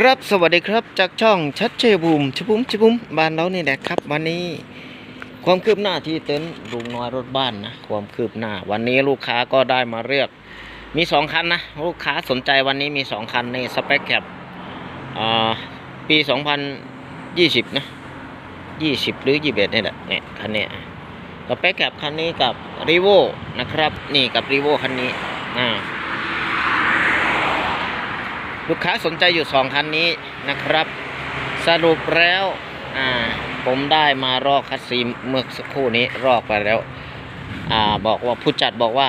ครับสวัสดีครับจากช่องชัดเชยบูมชบุ้มชบุ้มบ้านเรานี่แหละครับ วันนี้ความคืบหน้าที่เต็นท์ลุงน้อยรถบ้านนะความคืบหน้า วันนี้ลูกค้าก็ได้มาเลือก มีสองคันนะลูกค้าสนใจวันนี้มีสองคันในสเปคแคปปีสอ่าปี2020นะ20หรือ21นี่แหละเนี่ยคันนี้สเปคแคปคันนี้กับรีโวนะครับ นี่กับรีโวคันนี้อ่า ลูกค้าสนใจอยู่สองคันนี้นะครับ สรุปแล้วอ่าผมได้มารอกคัสซีเมื่อสักครู่นี้รอกไปแล้วอ่าบอกว่าผู้จัดบอกว่า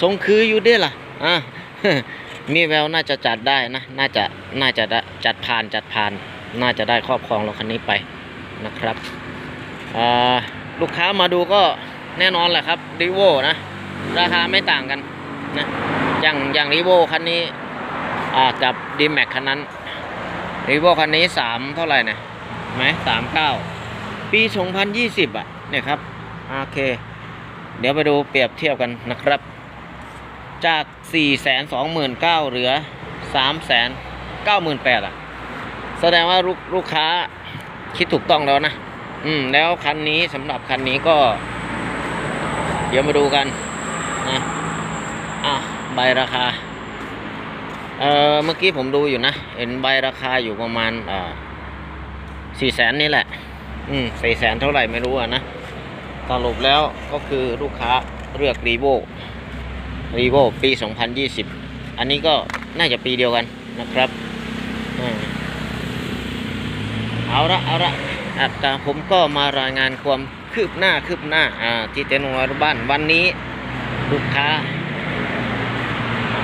ทรงคืออยู่ด้ล่ะอ่ามีแววน่าจะจัดได้นะ น่าจะน่าจะได้จัดผ่านจัดผ่าน น่าจะได้ครอบครองรถคันนี้ไปนะครับลูกค้ามาดูก็แน่นอนแหละครับรีโวนะ ราคาไม่ต่างกันนะอย่างอย่างรีโวคันนี้ อ่ากับดีแม็กคันนั้นรีโวคันนี้สามเท่าไหร่นะไหมสามเก้าปีสองพันยี่สิบอะ เนี่ยครับ โอเค เดี๋ยวไปดูเปรียบเทียบกันนะครับ จากสี่แสนสองหมื่นเก้าเหลือสามแสนเก้าหมื่นแปดอะ แสดงว่าลูกลูกค้าคิดถูกต้องแล้วนะ อืม แล้วคันนี้สำหรับคันนี้ก็ เดี๋ยวมาดูกันนะอะใบราคา เออเมื่อกี้ผมดูอยู่นะ เห็นใบราคาอยู่ประมาณอ่อสี่แสนนี่แหละ อืมสี่แสนเท่าไหร่ไม่รู้อะนะสรุปแล้วก็คือลูกค้าเลือกรีโวรีโวปี 2020 อันนี้ก็น่าจะปีเดียวกันนะครับเอาละเอาละอะแต่ผมก็มารายงานความคืบหน้าคืบหน้าอ่าที่เต็นท์ของเราบ้านวันนี้ลูกค้า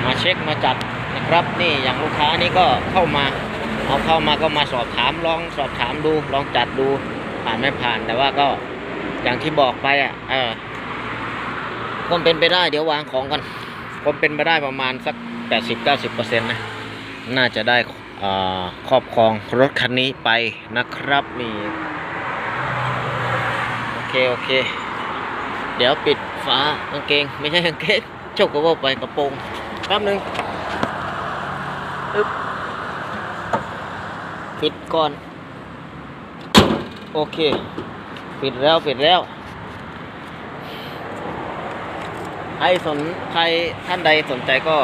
มาเช็คมาจัด นะครับนี่อย่างลูกค้านี่ก็เข้ามาเอาเข้ามาก็มาสอบถามลองสอบถามดูลองจัดดูผ่านไม่ผ่านแต่ว่าก็อย่างที่บอกไปอะเออความเป็นไปได้เดี๋ยววางของกันความเป็นไปได้ประมาณสัก 80-90%นะน่าจะได้อ่อครอบครองรถคันนี้ไปนะครับนี่โอเคโอเค เดี๋ยวปิดฝากางเกง ไม่ใช่กางเกงเจ้าก็ว่าไปกระโปรงแป๊บหนึง อึ๊บปิดก่อน โอเค ปิดแล้วปิดแล้ว ใครสนใครท่านใดสนใจก็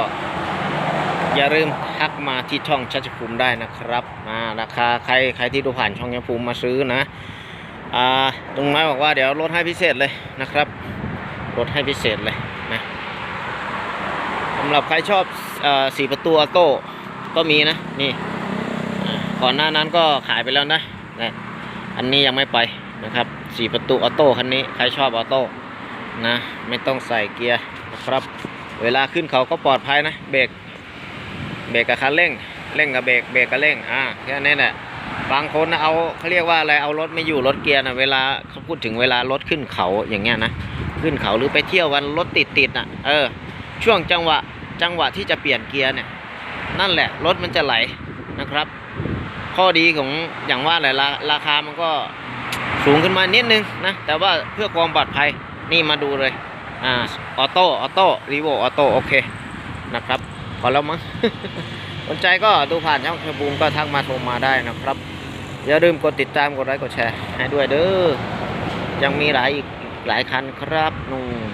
อย่าลืมทักมาที่ช่องชัชภูมิได้นะครับอ่าราคาใครใครที่ดูผ่านช่องชัชภูมิมาซื้อนะอ่าตรงนั้นบอกว่าเดี๋ยวลดให้พิเศษเลยนะครับลดให้พิเศษเลยนะสำหรับใครชอบอ่อสี่ประตูอโต้ ก็มีนะนี่ก่อนหน้านั้นก็ขายไปแล้วนะนะอันนี้ยังไม่ไปนะครับสี่ประตูออโต้คันนี้ใครชอบออโต้นะไม่ต้องใส่เกียร์นะครับ เวลาขึ้นเขาก็ปลอดภัยนะเบรกเบรกกับคันเร่งเร่งกับเบรกเบรกกับเร่งอ่าแค่นี้แหละบางคนนะเอาเขาเรียกว่าอะไรเอารถไม่อยู่รถเกียร์นะเวลาเขาพูดถึงเวลารถขึ้นเขาอย่างเงี้ยนะขึ้นเขาหรือไปเที่ยววันรถติดติดๆอะเออช่วงจังหวะจังหวะที่จะเปลี่ยนเกียร์เนี่ย นั่นแหละรถมันจะไหลนะครับ ข้อดีของอย่างว่าแหละราคามันก็สูงขึ้นมานิดนึงนะแต่ว่าเพื่อความปลอดภัยนี่มาดูเลยอ่าออโต้ออโต้รีโวออโต้โอเคนะครับพอแล้วมั้งสนใจก็ดูผ่านช่องเฟซบุ๊กก็ทักมาโทรมาได้นะครับ อย่าลืมกดติดตามกดไลค์กดแชร์ให้ด้วยเด้อยังมีหลายอีกหลายคันครับนู่น